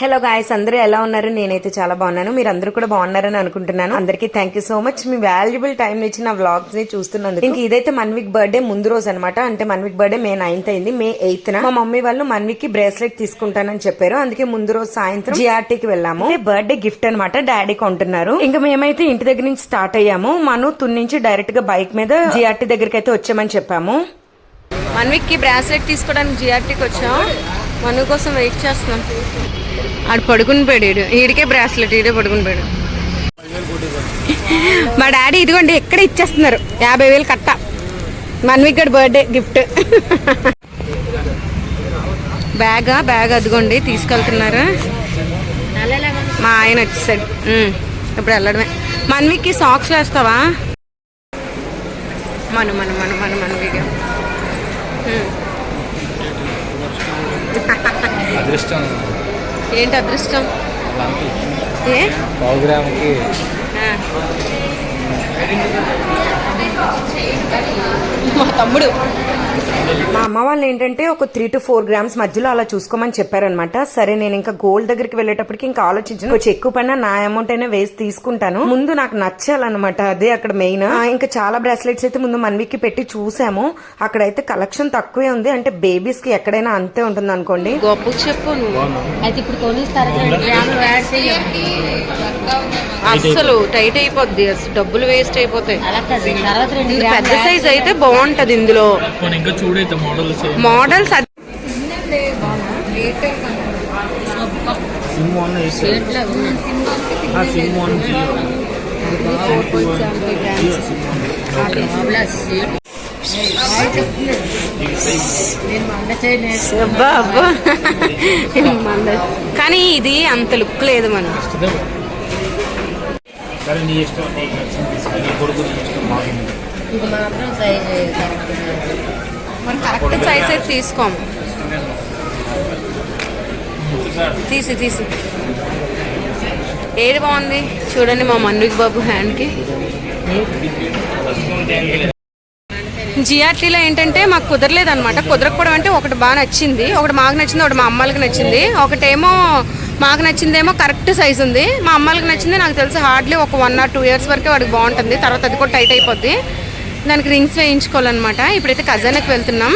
Hello guys అందరూ ఎలా ఉన్నారు? నేనైతే చాలా బాగున్నాను. మీరు అందరూ కూడా బాగున్నారని అనుకుంటున్నాను. అందరికీ థ్యాంక్ యూ సో మచ్ మీ వాల్యుబుల్ టైం నుంచి నా వ్లాగ్స్ని చూస్తున్నందుకు. ఇంక ఇదైతే మన్విక్ బర్త్డే ముందు రోజు అనమాట అంటే మన్విక్ బర్త్డే మే నైన్త్ అయింది మే ఎయిత్ నా. మా మమ్మీ వాళ్ళు మన్విక్కి బ్రేస్లెట్ తీసుకుంటానని చెప్పారు. అందుకే ముందు రోజు సాయంత్రం జిఆర్టీకి వెళ్ళాము. బర్త్డే గిఫ్ట్ అనమాట డాడీ కొంటున్నారు. ఇంకా మేమైతే ఇంటి దగ్గర నుంచి స్టార్ట్ అయ్యాము. మను తున్ నుంచి డైరెక్ట్గా బైక్ మీద జిఆర్టీ దగ్గరికి అయితే వచ్చామని చెప్పాము. మన్విక్కి బ్రాస్లెట్ తీసుకోవడానికి జిఆర్టీకి వచ్చాము మను కోసం వెయిట్ చేస్తున్నాం. ఆడు పడుకుని పోయాడు. ఈడికే బ్రాస్లెట్ ఈడే పడుకుని పోయాడు. మా డాడీ ఇదిగోండి ఎక్కడ ఇచ్చేస్తున్నారు? యాభై వేలు కట్ట. మన్విక్ గడి బర్త్డే గిఫ్ట్ బ్యాగా బ్యాగ్ అదిగోండి తీసుకెళ్తున్నారు. మా ఆయన వచ్చేసాడు. ఇప్పుడు వెళ్ళడమే. మన్విక్కి సాక్స్ వేస్తావా? మను మను మను మను మన్విక్. అదృష్టం. ఏంటి అదృష్టం? ఏ? ప్రోగ్రామ్కి. మా తమ్ముడు. మా అమ్మ వాళ్ళు ఏంటంటే ఒక త్రీ టు ఫోర్ గ్రామ్స్ మధ్యలో అలా చూసుకోమని చెప్పారనమాట సరే నేను ఇంకా గోల్డ్ దగ్గరికి వెళ్ళేటప్పటికి ఇంకా ఆలోచించాను. కొంచెం ఎక్కువ పైన నా అమౌంట్ అయినా వేసి తీసుకుంటాను. ముందు నాకు నచ్చాలన్నమాట అదే అక్కడ మెయిన్ ఇంకా చాలా బ్రాస్లెట్స్ అయితే ముందు మన్విక్కి పెట్టి చూసాము. అక్కడైతే కలెక్షన్ తక్కువే ఉంది. అంటే బేబీస్కి ఎక్కడైనా అంతే ఉంటుంది అనుకోండి. గొప్ప చెప్పు అయితే ఇప్పుడు కొనిస్తారు? అస్సలు టైట్ అయిపోద్ది. అసలు డబ్బులు వేస్ట్ అయిపోతాయి. పెద్ద సైజ్ అయితే బాగుంటది ఇందులో. ఇంకా చూడైతే మోడల్స్ మోడల్స్ కానీ ఇది అంత లుక్ లేదు మనం సరే నీ ఇష్టం నీకు నచ్చింది. తీసుకో. నీ కొడుకు నీ ఇష్టం బాగుంది. ఇది మాత్రం సైజ్ మనం కరెక్ట్ సైజ్ అయితే తీసుకోము తీసి తీసి. ఏది బాగుంది? చూడండి మా మన్విక్ బాబు హ్యాండ్కి జిఆర్టీలో ఏంటంటే మాకు కుదరలేదు అనమాట కుదరకపోవడం అంటే ఒకటి బాగా నచ్చింది. ఒకటి మాకు నచ్చింది ఒకటి మా అమ్మాయికి నచ్చింది. ఒకటేమో మాకు నచ్చిందేమో కరెక్ట్ సైజ్ ఉంది. మా అమ్మాయికి నచ్చింది నాకు తెలిసి హార్డ్లీ ఒక వన్ ఆర్ టూ ఇయర్స్ వరకే వాడికి బాగుంటుంది. తర్వాత అది కూడా టైట్ అయిపోద్ది. దానికి రింగ్స్ వేయించుకోవాలన్నమాట. ఇప్పుడైతే ఖజానాకి వెళ్తున్నాం.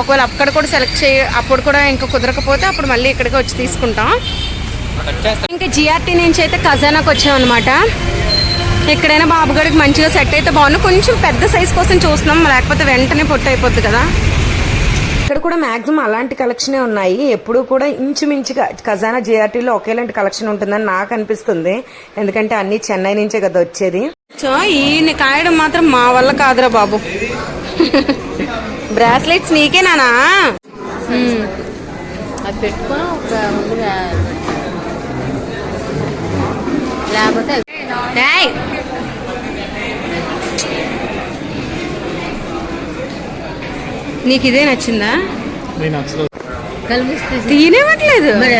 ఒకవేళ అక్కడ కూడా సెలెక్ట్ చేయ అప్పుడు కూడా ఇంకా కుదరకపోతే అప్పుడు మళ్ళీ ఇక్కడికి వచ్చి తీసుకుంటాం. ఇంకా జిఆర్టీ నుంచి అయితే ఖజానాకి వచ్చామన్నమాట. ఎక్కడైనా బాబుగాడికి మంచిగా సెట్ అయితే బాగుంది కొంచెం పెద్ద సైజ్ కోసం చూస్తున్నాం. లేకపోతే వెంటనే పొట్టు అయిపోద్ది కదా. ఇక్కడ కూడా మాక్సిమం అలాంటి కలెక్షనే ఉన్నాయి. ఎప్పుడూ కూడా ఇంచుమించుగా ఖజానా జిఆర్టీలో ఒకేలాంటి కలెక్షన్ ఉంటుందని నాకు అనిపిస్తుంది. ఎందుకంటే అన్ని చెన్నై నుంచే కదా వచ్చేది. సో ఈయన కాయడం మాత్రం మా వల్ల కాదురా బాబు. బ్రాస్లెట్స్ నీకేనానా హ్మ్. అది పెట్టుకొని ఒక లేకపోతే! నీకు ఇదే నచ్చిందా? నేను తీనేవట్లేదు మరి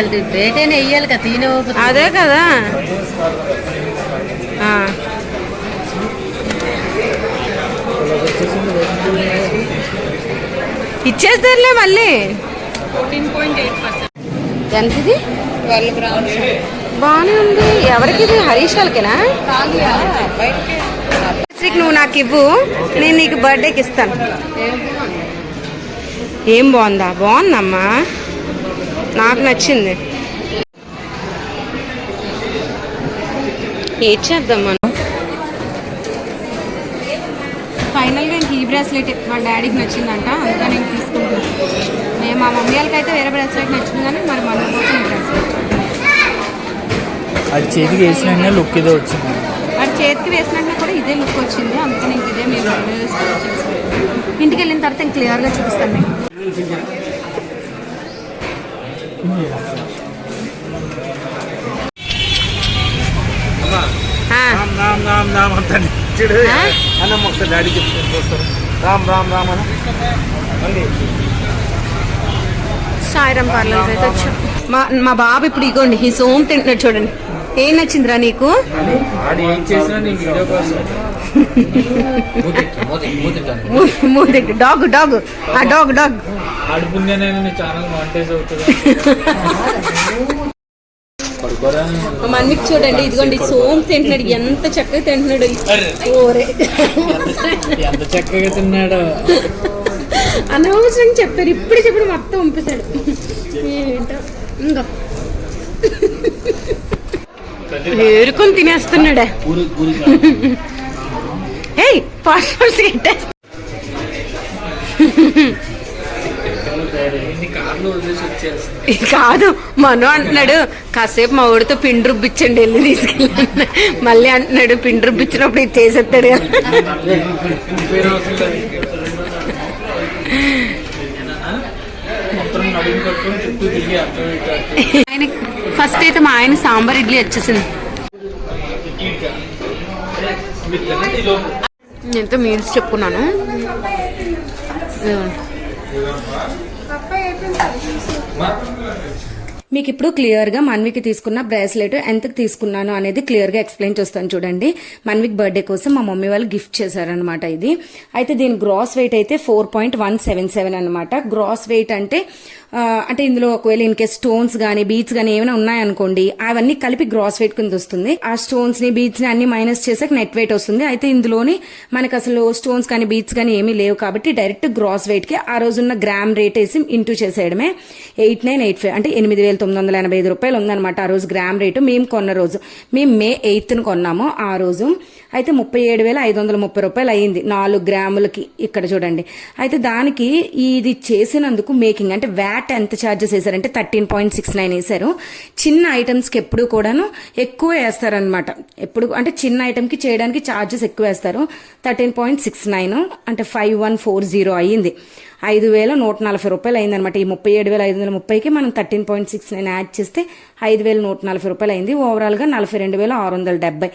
అయినా వెయ్యాలి కదా తీనే అదే కదా. ఇచ్చేస్తారులే మళ్ళీ. ఎంత ఇది బాగానే ఉంది. ఎవరికి ఇది? హరీష్ వాళ్ళకేనా? శ్రీకి నువ్వు నాకు ఇవ్వు. నేను నీకు బర్త్డేకి ఇస్తాను. ఏం బాగుందా? బాగుందమ్మా. నాకు నచ్చింది. ఏం బ్రాస్లెట్ మా డాడీకి నచ్చిందంట అందుకని ఇంక తీసుకుంటాం మేము మా మమ్మీ వాళ్ళకి అయితే వేరే బ్రాస్లెట్ నచ్చింది కానీ మరి మన కోసం బ్రాస్లెట్. అది చేతికి వేసిన లుక్ ఇదే వచ్చింది. వాడి చేతికి వేసినాక కూడా ఇదే లుక్ వచ్చింది అందుకని ఇంక ఇదే మేము ఇంటికి వెళ్ళిన తర్వాత ఇంక క్లియర్గా చూపిస్తాను మీకు. ఆ, రామ్ రామ్ రామ్ రామ్ అంత చూడు. ఆ? అన్నమ్మ ఒకసారి డాడీ చెప్తాను రామ్ రామ్ రామ్ అన్న. మళ్ళీ సాయిరాం పార్లర్ అయితే వచ్చాం. మా మా బాబు ఇప్పుడు ఇగోండి ఈ సోమ్ తింటున్నాడు చూడండి. ఏం నచ్చిందిరా నీకు? Dog dog. ఆ డాగ్ డాగ్. మా చూడండి ఇదిగోండి సోమ్ తింటున్నాడు ఎంత చక్కగా తింటున్నాడు. ఓరే. ఎంత చక్కగా తిన్నాడు. అనవసరం చెప్పారు ఇప్పుడు చెప్పాడు మొత్తం పంపిస్తాడు ఏంటో ఇంకా. ఏరుకొని తినేస్తున్నాడే. ఏయ్ పాస్పోర్ట్స్ వచ్చేస్తా కాదు మను అంటున్నాడు కాసేపు మా ఊడితో పిండి రుబ్బిచ్చండి వెళ్ళి తీసుకెళ్ళి మళ్ళీ అంటున్నాడు పిండి రుబ్బిచ్చినప్పుడు ఇది చేసేస్తాడు ఆయన ఫస్ట్ అయితే మా ఆయన సాంబార్ ఇడ్లీ వచ్చేసింది. నేనైతే మీల్స్ చెప్పుకున్నాను. మీకు ఇప్పుడు క్లియర్గా మన్వికి తీసుకున్న బ్రేస్లెట్ ఎంతకు తీసుకున్నాను అనేది క్లియర్గా ఎక్స్ప్లెయిన్ చేస్తాను చూడండి. మన్విక్ బర్త్డే కోసం మా మమ్మీ వాళ్ళు గిఫ్ట్ చేశారనమాట ఇది. అయితే దీని గ్రాస్ వెయిట్ అయితే four point one seven seven అనమాట గ్రాస్ వెయిట్ అంటే అంటే ఇందులో ఒకవేళ ఇన్ కేస్ స్టోన్స్ గానీ బీట్స్ గానీ ఏమైనా ఉన్నాయనుకోండి అవన్నీ కలిపి గ్రాస్ వెయిట్ కింద వస్తుంది. ఆ స్టోన్స్ని బీట్స్ని అన్ని మైనస్ చేసాక నెట్ వెయిట్ వస్తుంది. అయితే ఇందులోని మనకు అసలు స్టోన్స్ కానీ బీట్స్ కానీ ఏమీ లేవు కాబట్టి డైరెక్ట్ గ్రాస్ వెయిట్కి ఆ రోజున్న గ్రామ్ రేట్ వేసి ఇంటూ చేసేయడమే. ఎయిట్ నైన్ ఎయిట్ ఫైవ్ అంటే ఎనిమిది వేల తొమ్మిది వందల ఎనభై ఐదు రూపాయలు ఉందన్నమాట ఆ రోజు గ్రామ్ రేటు మేము కొన్న రోజు మేము మే ఎయిత్ను కొన్నాము ఆ రోజు. అయితే ముప్పై ఏడు వేల ఐదు వందల ముప్పై రూపాయలు అయ్యింది నాలుగు గ్రాములకి ఇక్కడ చూడండి. అయితే దానికి ఇది చేసినందుకు మేకింగ్ అంటే వ్యాట్ ఎంత ఛార్జెస్ వేశారంటే థర్టీన్ పాయింట్ సిక్స్ నైన్ వేశారు. చిన్న ఐటమ్స్కి ఎప్పుడు కూడాను ఎక్కువ వేస్తారనమాట ఎప్పుడు అంటే చిన్న ఐటమ్కి చేయడానికి ఛార్జెస్ ఎక్కువ వేస్తారు. థర్టీన్ పాయింట్ సిక్స్ నైన్ అంటే ఫైవ్ వన్ ఫోర్ జీరో అయ్యింది. ఐదు వేల నూట నలభై రూపాయలు అయిందనమాట ఈ ముప్పై ఏడు వేల ఐదు వందల ముప్పైకి మనం thirteen point six nine add చేస్తే ఐదు వేల నూట నలభై రూపాయలు అయింది. ఓవరాల్గా నలభై రెండు వేల ఆరు వందల డెబ్బై.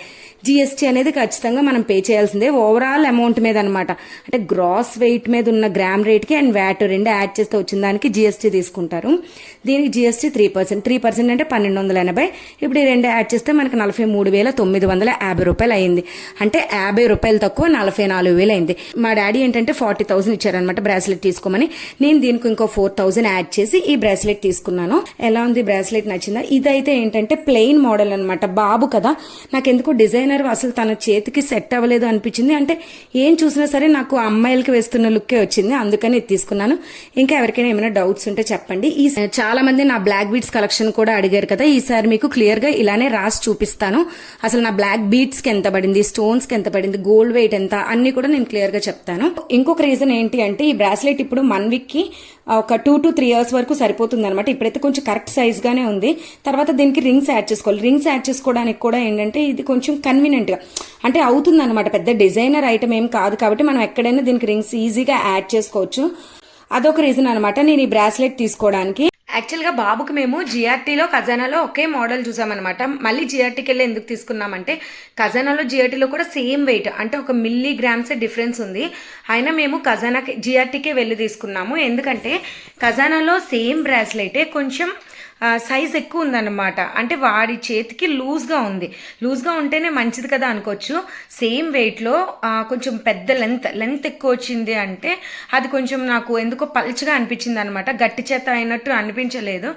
జిఎస్టీ అనేది ఖచ్చితంగా మనం పే చేయాల్సిందే. ఓవరాల్ అమౌంట్ మీద అనమాట అంటే గ్రాస్ వెయిట్ మీద ఉన్న గ్రామ్ రేట్కి అండ్ వ్యాట్ రెండు యాడ్ చేస్తే వచ్చిన దానికి జిఎస్టీ తీసుకుంటారు. దీనికి GST three percent three percent అంటే పన్నెండు వందల ఎనభై. ఇప్పుడు ఈ రెండు యాడ్ చేస్తే మనకి నలభై మూడు వేల తొమ్మిది వందల యాభై రూపాయలు అయింది. అంటే యాభై రూపాయలు తక్కువ నలభై నాలుగు వేలు అయింది. మా డాడీ ఏంటంటే ఫార్టీ థౌసండ్ ఇచ్చారనమాట బ్రాస్లెట్ తీసుకోమని నేను దీనికి ఇంకో ఫోర్ థౌజండ్ యాడ్ చేసి ఈ బ్రాస్లెట్ తీసుకున్నాను. ఎలా ఉంది బ్రాస్లెట్ నచ్చిందా? ఇదైతే ఏంటంటే ప్లెయిన్ మోడల్ అనమాట బాబు కదా. నాకు ఎందుకు డిజైనర్ అసలు తన చేతికి సెట్ అవ్వలేదు అనిపించింది. అంటే ఏం చూసినా సరే నాకు అమ్మాయిలకి వేస్తున్న లుక్కే వచ్చింది. అందుకని తీసుకున్నాను. ఇంకా ఎవరికైనా ఏమైనా డౌట్స్ ఉంటే చెప్పండి. ఈ చాలా మంది నా బ్లాక్ బీట్స్ కలెక్షన్ కూడా అడిగారు కదా. ఈసారి మీకు క్లియర్గా ఇలానే రాసి చూపిస్తాను. అసలు నా బ్లాక్ బీట్స్కి ఎంత పడింది? స్టోన్స్కి ఎంత పడింది? గోల్డ్ వెయిట్ ఎంత? అన్ని కూడా నేను క్లియర్గా చెప్తాను. ఇంకొక రీజన్ ఏంటి అంటే ఈ బ్రాస్లెట్ ఇప్పుడు వన్ వీక్కి ఒక టూ టు త్రీ అవర్స్ వరకు సరిపోతుంది అనమాట ఇప్పుడైతే కొంచెం కరెక్ట్ సైజ్గానే ఉంది. తర్వాత దీనికి రింగ్స్ యాడ్ చేసుకోవాలి. రింగ్స్ యాడ్ చేసుకోవడానికి కూడా ఏంటంటే ఇది కొంచెం కన్వీనియంట్గా అంటే అవుతుంది అనమాట పెద్ద డిజైనర్ ఐటమ్ ఏం కాదు కాబట్టి మనం ఎక్కడైనా దీనికి రింగ్స్ ఈజీగా యాడ్ చేసుకోవచ్చు. అదొక రీజన్ అనమాట నేను ఈ బ్రాస్లెట్ తీసుకోవడానికి. యాక్చువల్గా బాబుకి మేము జిఆర్టీలో ఖజానాలో ఒకే మోడల్ చూసామన్నమాట. మళ్ళీ జిఆర్టీకి వెళ్ళి ఎందుకు తీసుకున్నామంటే ఖజానాలో జిఆర్టీలో కూడా సేమ్ వెయిట్ అంటే ఒక మిల్లీ గ్రామ్స్ డిఫరెన్స్ ఉంది. అయినా మేము ఖజానాకి జిఆర్టీకే వెళ్ళి తీసుకున్నాము. ఎందుకంటే ఖజానాలో సేమ్ బ్రాస్లెటే కొంచెం సైజ్ ఎక్కువ ఉందన్నమాట. అంటే వాడి చేతికి లూజ్గా ఉంది. లూజ్గా ఉంటేనే మంచిది కదా అనుకోవచ్చు. సేమ్ వెయిట్లో కొంచెం పెద్ద లెంత్ లెంత్ ఎక్కువ వచ్చింది అంటే అది కొంచెం నాకు ఎందుకో పల్చగా అనిపించింది అనమాట గట్టి చేత అయినట్టు అనిపించలేదు.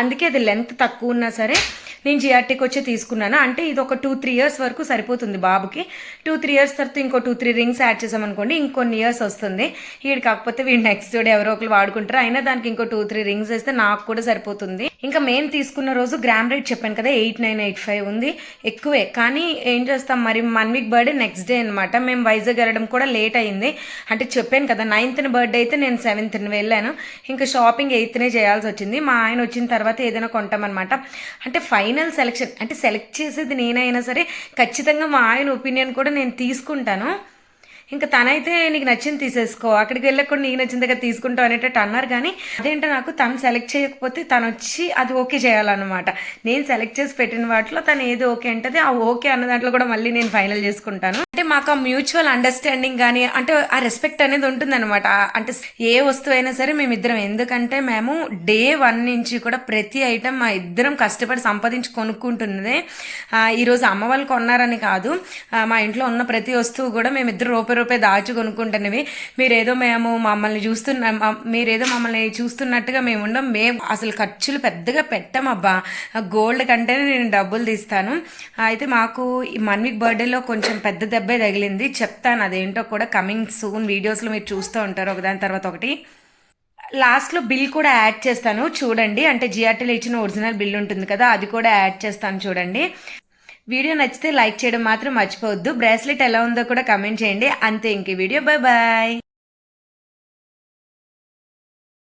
అందుకే అది లెంత్ తక్కువ ఉన్నా సరే నేను జిఆర్టీకి వచ్చి తీసుకున్నాను. అంటే ఇది ఒక టూ త్రీ ఇయర్స్ వరకు సరిపోతుంది బాబుకి. టూ త్రీ ఇయర్స్ తర్వాత ఇంకో టూ త్రీ రింగ్స్ యాడ్ చేసామనుకోండి ఇంకొన్ని ఇయర్స్ వస్తుంది. వీడు కాకపోతే వీడు నెక్స్ట్ డే ఎవరో ఒకరు వాడుకుంటారు. అయినా దానికి ఇంకో టూ త్రీ రింగ్స్ వేస్తే నాకు కూడా సరిపోతుంది. ఇంకా మేము తీసుకున్న రోజు గ్రామ్ రేట్ చెప్పాను కదా ఎయిట్ నైన్ ఎయిట్ ఫైవ్ ఉంది. ఎక్కువే. కానీ ఏం చేస్తాం మరి one week birthday next day అనమాట మేము వైజాగ్ వెళ్ళడం కూడా లేట్ అయింది. అంటే చెప్పాను కదా నైన్త్న బర్త్డే అయితే నేను సెవెంత్న వెళ్ళాను. ఇంకా షాపింగ్ ఎయిత్నే చేయాల్సి వచ్చింది. మా ఆయన వచ్చిన తర్వాత ఏదైనా కొంటామన్నమాట అంటే ఫైనల్ సెలెక్షన్ అంటే సెలెక్ట్ చేసేది నేనైనా సరే ఖచ్చితంగా మా ఆయన ఒపీనియన్ కూడా నేను తీసుకుంటాను. ఇంకా తనైతే నీకు నచ్చింది తీసేసుకో. అక్కడికి వెళ్ళకుండా నీకు నచ్చిన దగ్గర తీసుకుంటావు అనేటట్టు అన్నారు కానీ అదేంటో నాకు తను సెలెక్ట్ చేయకపోతే తను వచ్చి అది ఓకే చేయాలన్నమాట. నేను సెలెక్ట్ చేసి పెట్టిన వాటిలో తను ఏది ఓకే అంటది ఆ ఓకే అన్న దాంట్లో కూడా మళ్ళీ నేను ఫైనల్ చేసుకుంటాను. మాకు ఆ మ్యూచువల్ అండర్స్టాండింగ్ కానీ అంటే ఆ రెస్పెక్ట్ అనేది ఉంటుందన్నమాట. అంటే ఏ వస్తువు అయినా సరే మేమిద్దరం. ఎందుకంటే మేము డే వన్ నుంచి కూడా ప్రతి ఐటెం మా ఇద్దరం కష్టపడి సంపాదించి కొనుక్కుంటున్నదే. ఈరోజు అమ్మ వాళ్ళు కొన్నారని కాదు. మా ఇంట్లో ఉన్న ప్రతి వస్తువు కూడా మేమిద్దరు రూపాయి రూపాయి దాచి కొనుక్కుంటున్నవి. మీరేదో మేము మమ్మల్ని చూస్తున్న మీరేదో మమ్మల్ని చూస్తున్నట్టుగా మేము ఉండం. మేము అసలు ఖర్చులు పెద్దగా పెట్టమబ్బా. గోల్డ్ కంటేనే నేను డబ్బులు తీస్తాను. అయితే మాకు ఈ మన్విక్ బర్త్డేలో కొంచెం పెద్ద దెబ్బే తగిలింది. చెప్తాను అదేంటో కూడా కమింగ్ సూన్ వీడియోస్లో మీరు చూస్తూ ఉంటారు ఒకదాని తర్వాత ఒకటి. లాస్ట్లో బిల్ కూడా యాడ్ చేస్తాను చూడండి. అంటే జిఆర్టీలో ఇచ్చిన ఒరిజినల్ బిల్ ఉంటుంది కదా అది కూడా యాడ్ చేస్తాను చూడండి. వీడియో నచ్చితే లైక్ చేయడం మాత్రం మర్చిపోవద్దు. బ్రాస్లెట్ ఎలా ఉందో కూడా కమెంట్ చేయండి. అంతే ఇంక వీడియో. Bye bye